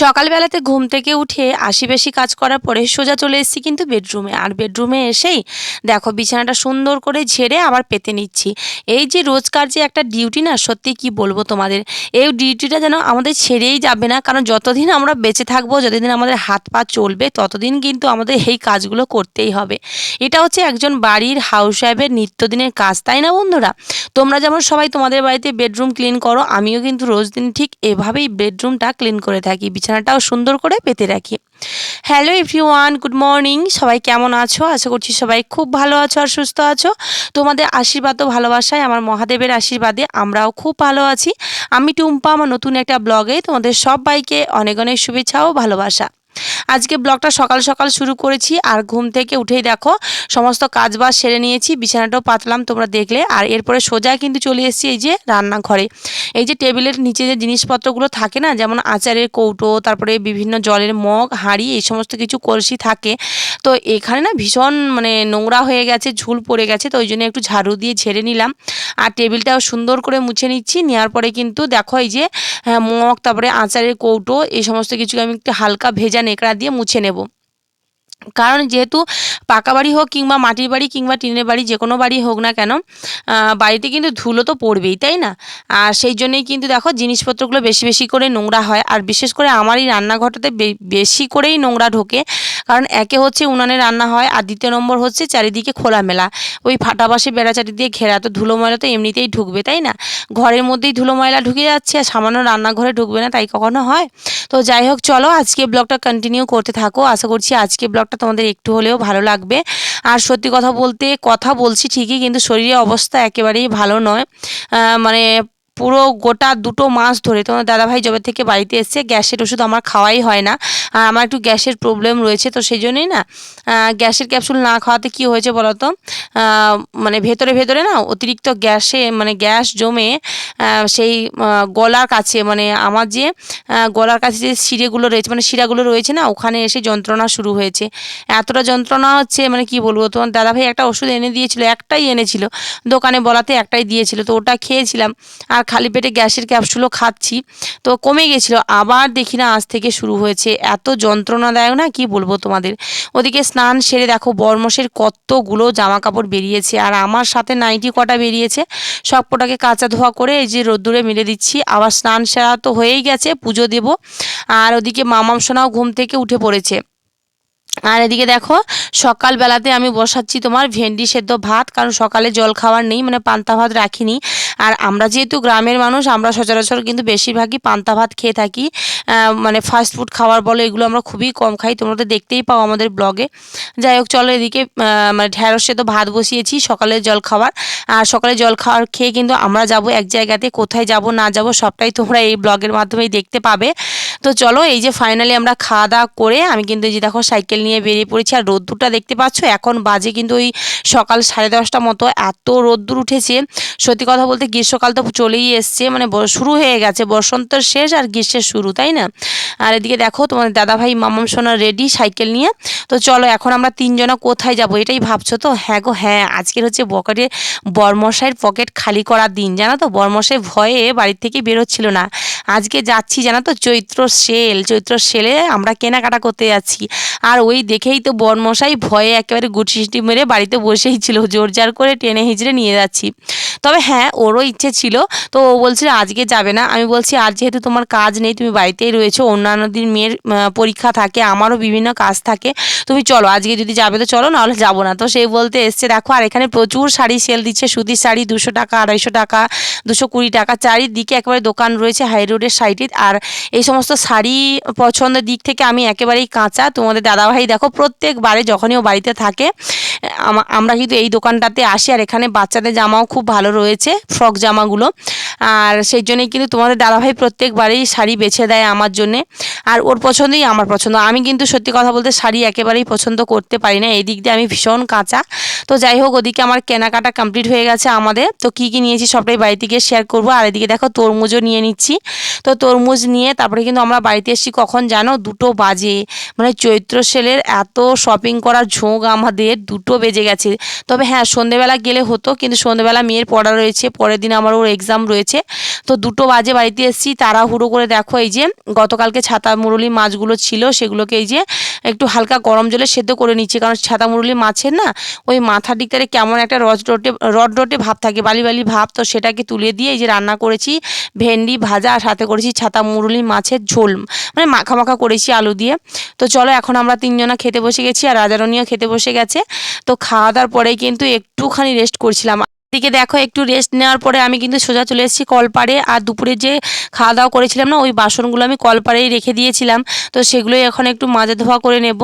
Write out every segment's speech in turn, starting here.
সকালবেলাতে ঘুম থেকে উঠে আশি বেশি কাজ করার পরে সোজা চলে এসেছি কিন্তু বেডরুমে। আর বেডরুমে এসেই দেখো বিছানাটা সুন্দর করে ঝেড়ে আবার পেতে নিচ্ছি। এই যে রোজকার যে একটা ডিউটি না, সত্যি কি বলব তোমাদের? এই ডিউটিটা যেন আমাদের ছেড়েই যাবে না, কারণ যতদিন আমরা বেঁচে থাকব, যতদিন আমাদের হাত পা চলবে, ততদিন কিন্তু আমাদের এই কাজগুলো করতেই হবে। এটা হচ্ছে একজন বাড়ির হাউস ওয়াইফের নিত্যদিনের কাজ, তাই না বন্ধুরা? তোমরা যেমন সবাই তোমাদের বাড়িতে বেডরুম ক্লিন করো, আমিও কিন্তু রোজ দিন ঠিক এভাবেই বেডরুমটা ক্লিন করে থাকি বিছানাটাও সুন্দর করে পেতে রাখি। হ্যালো এভরিওয়ান গুড মর্নিং সবাই কেমন আছো? আশা করছি সবাই খুব ভালো আছো আর সুস্থ আছো। তোমাদের আশীর্বাদ ও ভালোবাসায়, আমার মহাদেবের আশীর্বাদে আমরাও খুব ভালো আছি। আমি টুম্পা, আমার নতুন একটা ব্লগে তোমাদের সবাইকে অনেক অনেক শুভেচ্ছা ও ভালোবাসা। আজকে ব্লগটা সকাল সকাল শুরু করেছি আর ঘুম থেকে উঠেই দেখো সমস্ত কাজ বাজ সেরে নিয়েছি বিছানাটাও পাতলাম তোমরা দেখলে। আর এরপরে সোজা কিন্তু চলে এসেছি এই যে রান্নাঘরে। এই যে টেবিলের নিচে যে জিনিসপত্রগুলো থাকে না যেমন আচারের কৌটো তারপরে বিভিন্ন জলের মগ হাঁড়ি এই সমস্ত কিছু কলসি থাকে। তো এখানে না ভীষণ মানে নোংরা হয়ে গেছে ঝুল পড়ে গেছে তো ওই জন্য একটু ঝাড়ু দিয়ে ঝেড়ে নিলাম। আর টেবিলটাও সুন্দর করে মুছে নিচ্ছি নেওয়ার পরে কিন্তু দেখো এই যে হ্যাঁ, মগ তারপরে আচারের কৌটো এই সমস্ত কিছুকে আমি একটু হালকা ভেজা নেকড়া দিয়ে মুছে নেব। কারণ যেহেতু পাকা বাড়ি হোক কিংবা মাটির বাড়ি কিংবা টিনের বাড়ি, যে কোনো বাড়ি হোক না কেন বাড়িতে কিন্তু ধুলো তো পড়বেই, তাই না? আর সেই জন্যেই কিন্তু দেখো জিনিসপত্রগুলো বেশি বেশি করে নোংরা হয়, আর বিশেষ করে আমার এই রান্নাঘরটাতে বেশি করেই নোংরা ঢোকে, কারণ একে হচ্ছে উনানে রান্না হয় আর দ্বিতীয় নম্বর হচ্ছে চারিদিকে খোলামেলা। ওই ফাটা বাসে বেড়াচারি দিয়ে ঘেরা, তো ধুলো ময়লা তো এমনিতেই ঢুকবে, তাই না? ঘরের মধ্যেই ধুলো ময়লা ঢুকে যাচ্ছে, আর সামান্য রান্নাঘরে ঢুকবে না, তাই কখনো হয়। তো যাই হোক, চলো আজকে ব্লগটা কন্টিনিউ করতে থাকো। আশা করছি আজকে ব্লগটা তোমাদের একটু হলেও ভালো লাগবে। আর সত্যি কথা বলতে কথা বলছি ঠিকই, কিন্তু শরীরের অবস্থা একেবারেই ভালো নয়। মানে পুরো গোটা দুটো মাস ধরে তোমার দাদাভাই জবে থেকে বাড়িতে এসছে। গ্যাসের ওষুধ আমার খাওয়াই হয় না। আর আমার একটু গ্যাসের প্রবলেম রয়েছে, তো সেই জন্যই না গ্যাসের ক্যাপসুল না খাওয়াতে কি হয়েছে বলো তো মানে ভেতরে ভেতরে না অতিরিক্ত গ্যাসে মানে গ্যাস জমে সেই গলার কাছে মানে আমার যে গলার কাছে যে শিরেগুলো রয়েছে মানে শিরাগুলো রয়েছে না, ওখানে এসে যন্ত্রণা শুরু হয়েছে। এতটা যন্ত্রণা হচ্ছে মানে কি বলব, তোমার দাদাভাই একটা ওষুধ এনে দিয়েছিল, একটাই এনেছিল, দোকানে বলাতে একটাই দিয়েছিল, তো ওটা খেয়েছিলাম। আর খালি পেটে গ্যাসের ক্যাপসুলও খাচ্ছি। তো কমে গেছিল। আবার দেখি না আজ থেকে শুরু হয়েছে। এত যন্ত্রণাদায়ক না? কি বলব তোমাদের? ওদিকে স্নান সেরে দেখো বর্মসের কতগুলো জামা কাপড় বেরিয়েছে। আর আমার সাথে নাইটি কটা বেরিয়েছে। সব কটাকে কাঁচা ধোয়া করে এই যে রোদ্দুরে মেলে দিচ্ছি। আবার স্নান সেরা তো হয়েই গেছে, পুজো দেব। আর ওদিকে মামাম সোনাও ঘুম থেকে উঠে পড়েছে। আর এদিকে দেখো, সকালবেলাতে আমি বসাচ্ছি তোমার ভেন্ডি সেদ্ধ ভাত, কারণ সকালে জল খাওয়ার নেই মানে পান্তা ভাত রাখিনি। আর আমরা যেহেতু গ্রামের মানুষ, আমরা সচরাচর কিন্তু বেশিরভাগই পান্তা ভাত খেয়ে থাকি। মানে ফাস্ট ফুড খাওয়ার বলো এগুলো আমরা খুবই কম খাই, তোমরা তো দেখতেই পাও আমাদের ব্লগে। যাই হোক, চলো এদিকে মানে ঢ্যাঁড়স সেদ্ধ ভাত বসিয়েছি সকালে জল খাওয়ার। আর সকালে জল খাওয়ার খেয়ে কিন্তু আমরা যাব এক জায়গাতে, কোথায় যাব না যাব সবটাই তোমরা এই ব্লগের মাধ্যমেই দেখতে পাবে। তো চলো, এই যে ফাইনালি আমরা খাওয়া দাওয়া করে আমি কিন্তু এই যে দেখো সাইকেল নিয়ে বেরিয়ে পড়েছি। আর রোদ্দুরটা দেখতে পাচ্ছ? এখন বাজে কিন্তু ওই সকাল সাড়ে দশটা মতো। এত রোদ্দুর উঠেছে। সত্যি কথা বলতে গ্রীষ্মকাল তো চলেই এসছে। মানে শুরু হয়ে গেছে। বসন্তের শেষ আর গ্রীষ্মের শুরু, তাই না? আর এদিকে দেখো তোমার দাদাভাই, মামাম, সোনা রেডি সাইকেল নিয়ে। তো চলো, এখন আমরা তিনজনা কোথায় যাব এটাই ভাবছ তো? হ্যাঁ গো হ্যাঁ আজকের হচ্ছে পকেটে বর্মশাইয়ের পকেট খালি করার দিন। জানো তো, বর্মশাই ভয়ে বাড়ির থেকে বেরোচ্ছিল না। আজকে যাচ্ছি, জানো তো, চৈত্র সেল, চৈত্র সেলে আমরা কেনাকাটা করতে যাচ্ছি। আর ওই দেখেই তো বনমশাই ভয়ে একেবারে গুটি মেরে বাড়িতে বসেই ছিল, জোর জার করে টেনে হিজড়ে নিয়ে যাচ্ছি। তবে হ্যাঁ ওরও ইচ্ছে ছিল, তো ও বলছিল আজকে যাবে না। আমি বলছি আজ যেহেতু তোমার কাজ নেই, তুমি বাড়িতেই রয়েছো, অন্যান্য দিন মেয়ের পরীক্ষা থাকে, আমারও বিভিন্ন কাজ থাকে, তুমি চলো, আজকে যদি যাবে তো চলো, নাহলে যাব না। তো সেই বলতে এসছে, দেখো, আর এখানে প্রচুর শাড়ি সেল দিচ্ছে, সুতির শাড়ি দুশো টাকা, আড়াইশো টাকা, দুশো কুড়ি টাকা, চারিদিকে একেবারে দোকান রয়েছে হাই রোডের সাইডে, আর এই সমস্ত শাড়ি পছন্দের দিক থেকে আমি একেবারেই কাঁচা। তোমাদের দাদাভাই দেখো, প্রত্যেকবারে যখনই ও বাড়িতে থাকে আমরা কিন্তু এই দোকানটাতে আসি আর এখানে বাচ্চাদের জামাও খুব ভালো রয়েছে, ফ্রক জামাগুলো। আর সেই জন্যই কিন্তু তোমাদের দাদাভাই প্রত্যেকবারেই শাড়ি বেছে দেয় আমার জন্যে। আর ওর পছন্দই আমার পছন্দ। আমি কিন্তু সত্যি কথা বলতে শাড়ি একেবারেই পছন্দ করতে পারি না। এই দিক দিয়ে আমি ভীষণ কাঁচা। তো যাই হোক, ওদিকে আমার কেনাকাটা কমপ্লিট হয়ে গেছে আমাদের। তো কী কী নিয়েছি সবটাই বাড়িতে গিয়ে শেয়ার করব। আর এদিকে দেখো তরমুজও নিয়ে নিচ্ছি। তো তরমুজ নিয়ে তারপরে কিন্তু আমরা বাড়িতে এসেছি কখন জানো? দুটো বাজে। মানে চৈত্র সেলের এত শপিং করার ঝোঁক আমাদের, দুটো বেজে গেছে। তবে হ্যাঁ সন্ধেবেলা গেলে হতো, কিন্তু সন্ধেবেলা মেয়ের পড়া রয়েছে, পরের দিন আমার ওর এক্সাম রয়েছে। তো দুটো বাজে বাড়িতে এসেছি, তাড়াহুড়ো করে দেখো, এই যে গতকালকে ছাতা মুরুলি মাছগুলো ছিল, সেগুলোকে এই যে একটু হালকা গরম জলে সেদ্ধ করে নিচ্ছি, কারণ ছাতা মুরুলি মাছের না, ওই মাথার দিকটারে কেমন একটা রড রোটে রড রোটে ভাব থাকে, বালি বালি ভাব। তো সেটাকে তুলে দিয়ে এই যে রান্না করেছি, ভেন্ডি ভাজা সাথে করেছি ছাতা মুরুলি মাছের ঝোল মানে মাখা মাখা করেছি আলু দিয়ে। তো চলো এখন আমরা তিনজনা খেতে বসে গেছি আর রাজারণীও খেতে বসে গেছে। তো খাওয়া দাওয়ার পরেই কিন্তু একটুখানি রেস্ট করছিলাম। দিকে দেখো, একটু রেস্ট নেওয়ার পরে আমি কিন্তু সোজা চলে এসেছি কলপাড়ে। আর দুপুরে যে খাওয়া দাওয়া করেছিলাম না, ওই বাসনগুলো আমি কলপাড়েই রেখে দিয়েছিলাম। তো সেগুলোই এখন একটু মাজা ধোয়া করে নেব।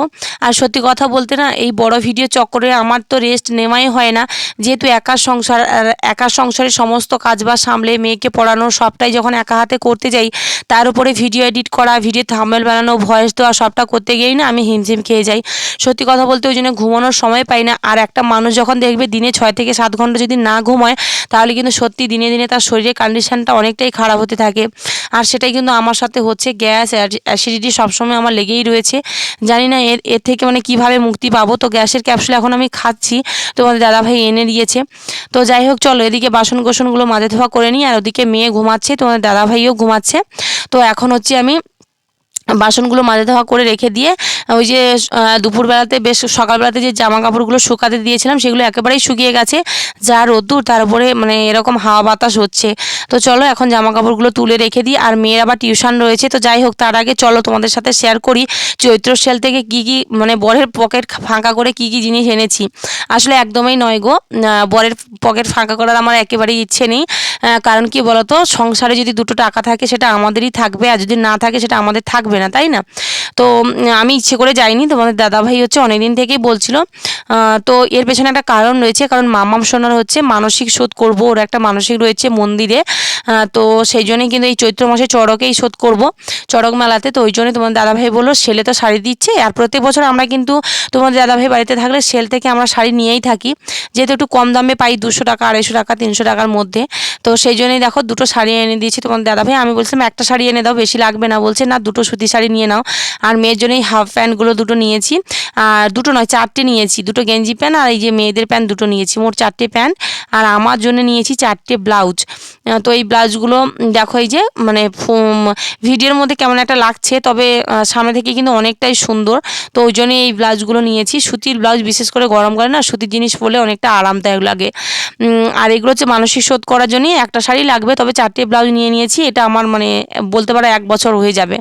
আর সত্যি কথা বলতে না, এই বড় ভিডিও চক্করে আমার তো রেস্ট নেওয়াই হয় না। যেহেতু একা সংসার একা সংসারের সমস্ত কাজবাজ সামলে মেয়েকে পড়ানো, সবটাই যখন একা হাতে করতে যাই, তার উপরে ভিডিও এডিট করা ভিডিও থাম্বেল বানানো ভয়েস দেওয়া, সবটা করতে গিয়েই না আমি হিমঝিম খেয়ে যাই। সত্যি কথা বলতে ওই জন্য ঘুমানোর সময় পাই না। আর একটা মানুষ যখন দেখবে দিনে ছয় থেকে সাত ঘণ্টা যদি না ঘুমায়, তাহলে কিন্তু সত্যি দিনে দিনে তার শরীরের কন্ডিশনটা অনেকটাই খারাপ হতে থাকে। আর সেটাই কিন্তু আমার সাথে হচ্ছে গ্যাস অ্যাসিডিটি সবসময় আমার লেগেই রয়েছে। জানি না এর এর থেকে মানে কীভাবে মুক্তি পাবো। তো গ্যাসের ক্যাপসুল এখন আমি খাচ্ছি তোমাদের দাদাভাই এনে দিয়েছে। তো যাই হোক, চলো এদিকে বাসন কোসনগুলো মাঝে ধোয়া করে নিই, আর ওদিকে মেয়ে ঘুমাচ্ছে, তোমাদের দাদাভাইও ঘুমাচ্ছে। তো এখন হচ্ছে আমি বাসনগুলো মাজা ধোয়া করে রেখে দিয়ে, ওই যে দুপুরবেলাতে বেশ সকালবেলাতে যে জামা কাপড়গুলো শুকাতে দিয়েছিলাম, সেগুলো একেবারেই শুকিয়ে গেছে। যা রোদ্দুর, তার উপরে মানে এরকম হাওয়া বাতাস হচ্ছে। তো চলো এখন জামা কাপড়গুলো তুলে রেখে দিই। আর মেয়ের আবার টিউশন রয়েছে, তো যাই হোক, তার আগে চলো তোমাদের সাথে শেয়ার করি চৈত্র সেল থেকে কি কি মানে বরের পকেট ফাঁকা করে কি কি জিনিস এনেছি। আসলে একদমই নয় গো বরের পকেট ফাঁকা করার আমার একেবারেই ইচ্ছে নেই। কারণ কি বলতো, সংসারে যদি দুটো টাকা থাকে, সেটা আমাদেরই থাকবে, আর যদি না থাকে, সেটা আমাদের থাকবে না, তাই না? তো আমি ইচ্ছে করে যাইনি, তোমাদের দাদাভাই হচ্ছে অনেকদিন থেকেই বলছিল। তো এর পেছনে একটা কারণ রয়েছে, কারণ মামাম সোনার হচ্ছে মানসিক শোধ করব, ওর একটা মানসিক রয়েছে মন্দিরে। তো সেই জন্যই কিন্তু এই চৈত্র মাসে চড়কেই শোধ করব, চড়ক মেলাতে। তো ওই জন্যই তোমার দাদাভাই বলল, সেলে তো শাড়ি দিচ্ছে। আর প্রত্যেক বছর আমরা কিন্তু তোমাদের দাদাভাই বাড়িতে থাকলে সেল থেকে আমরা শাড়ি নিয়েই থাকি। যেহেতু একটু কম দামে পাই, দুশো টাকা, আড়াইশো টাকা, তিনশো টাকার মধ্যে। তো সেই জন্যই দেখো, দুটো শাড়ি এনে দিয়েছি তোমার দাদাভাই। আমি বলছিলাম, একটা শাড়ি এনে দাও, বেশি লাগবে না। বলছে, না, দুটো সুতি শাড়ি নিয়ে নাও। আর মেয়ের জন্যই হাফ প্যান্টগুলো দুটো নিয়েছি। আর দুটো নয়, চারটে নিয়েছি। দুটো গেঞ্জি প্যান্ট আর এই যে মেয়েদের প্যান্ট দুটো নিয়েছি, মোট চারটে প্যান্ট। আর আমার জন্য নিয়েছি চারটে ব্লাউজ। তো এই ব্লাউজগুলো, দেখো এই যে মানে ভিডিওর মধ্যে কেমন একটা লাগছে, তবে সামনে থেকে কিন্তু অনেকটাই সুন্দর। তো ওই জন্যই এই ব্লাউজগুলো নিয়েছি। সুতির ব্লাউজ বিশেষ করে গরম করে না, সুতির জিনিস পরলে অনেকটা আরামদায়ক লাগে। আর এগুলো হচ্ছে মানসিক শোধ করার জন্যই একটা শাড়ি লাগবে, তবে চারটে ব্লাউজ নিয়ে নিয়েছি। এটা আমার মানে বলতে পারো এক বছর হয়ে যাবে।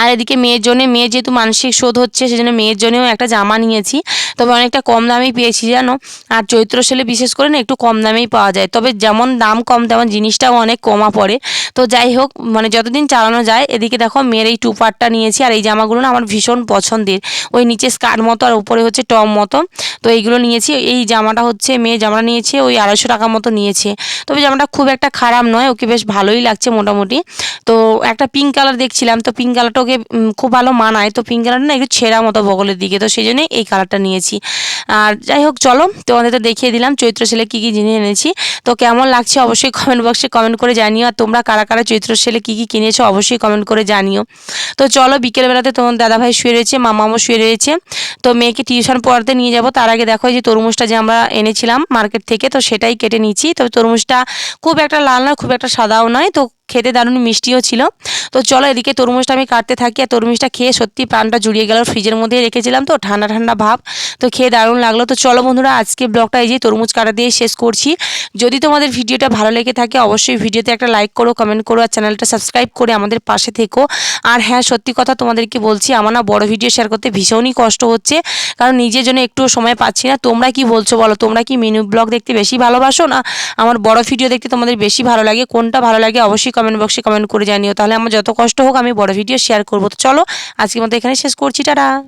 আর এদিকে মেয়ের জন্য মেয়ে যেহেতু মানসিক শোধ হচ্ছে, সেজন্য মেয়ের জন্যও একটা জামা নিয়েছি। তবে অনেকটা কম দামেই পেয়েছি, জানো? আর চৈত্র সেলে বিশেষ করে না, একটু কম দামেই পাওয়া যায়। তবে যেমন দাম কম, তেমন জিনিসটাও অনেক কমা পড়ে। তো যাই হোক মানে যতদিন চালানো যায়, এদিকে দেখো মেয়ের এই টুপারটা নিয়েছি, আর এই জামাগুলো না আমার ভীষণ পছন্দের। ওই নিচে স্কার্ট মতো আর উপরে হচ্ছে টম মতো। তো এইগুলো নিয়েছি, এই জামাটা হচ্ছে, মেয়ে জামাটা নিয়েছে, ওই আড়াইশো টাকা মতো নিয়েছে। তবে জামাটা খুব একটা খারাপ নয়, ওকে বেশ ভালোই লাগছে মোটামুটি। তো একটা পিঙ্ক কালার দেখছিলাম, তো পিঙ্ক কালারটা ওকে খুব ভালো মানায়। তো পিঙ্ক কালারটা না একটু ছেঁড়া মতো বগলের দিকে। তো সেই জন্যই এই কালারটা নিয়েছি। আর যাই হোক, চলো তোমাদের তো দেখিয়ে দিলাম চৈত্র সেলে কী কী জিনিস এনেছি। তো কেমন লাগছে অবশ্যই কমেন্ট বক্সে কমেন্ট করে জানিও। আর তোমরা কারা কারা চৈত্র সেলে কী কী কিনেছো অবশ্যই কমেন্ট করে জানিও। তো চলো বিকেলবেলাতে তোমার দাদাভাই শুয়ে রয়েছে, মামামও শুয়ে রয়েছে। তো মেয়েকে টিউশন পড়াতে নিয়ে যাব। তার আগে দেখো যে তরমুজটা যে আমরা এনেছিলাম মার্কেট থেকে, তো সেটাই কেটে নিচ্ছি। তবে তরমুজটা খুব একটা লাল নয়, খুব একটা সাদাও নয়। তো খেতে দারুণ মিষ্টিও ছিল। তো চলো এদিকে তরমুজটা আমি কাটতে থাকি আর তরমুজটা খেয়ে সত্যি প্রাণটা জুড়িয়ে গেল। ফ্রিজের মধ্যে রেখেছিলাম তো, ঠান্ডা ঠান্ডা ভাব। তো খেয়ে দারুণ লাগল। তো চলো বন্ধুরা, আজকে ব্লগটা এই যে তরমুজ কাটা দিয়ে শেষ করছি। যদি তোমাদের ভিডিওটা ভালো লেগে থাকে, অবশ্যই ভিডিওতে একটা লাইক করো কমেন্ট করো আর চ্যানেলটা সাবস্ক্রাইব করে আমাদের পাশে থেকো। আর হ্যাঁ সত্যি কথা তোমাদেরকে বলছি, আমার না বড় ভিডিও শেয়ার করতে ভীষণই কষ্ট হচ্ছে। কারণ নিজের জন্য একটুও সময় পাচ্ছি না। তোমরা কি বলছো বলো? তোমরা কি মেনু ব্লগ দেখতে বেশি ভালোবাসো না? আমার বড় ভিডিও দেখতে তোমাদের বেশি ভালো লাগে? কোনটা ভালো লাগে? অবশ্যই কমেন্ট বক্সে কমেন্ট করে জানিও। তাহলে আমার যত কষ্ট হোক আমি বড় ভিডিও শেয়ার করব। তো চলো, আজকের মতো এখানে শেষ করছি। টাটা!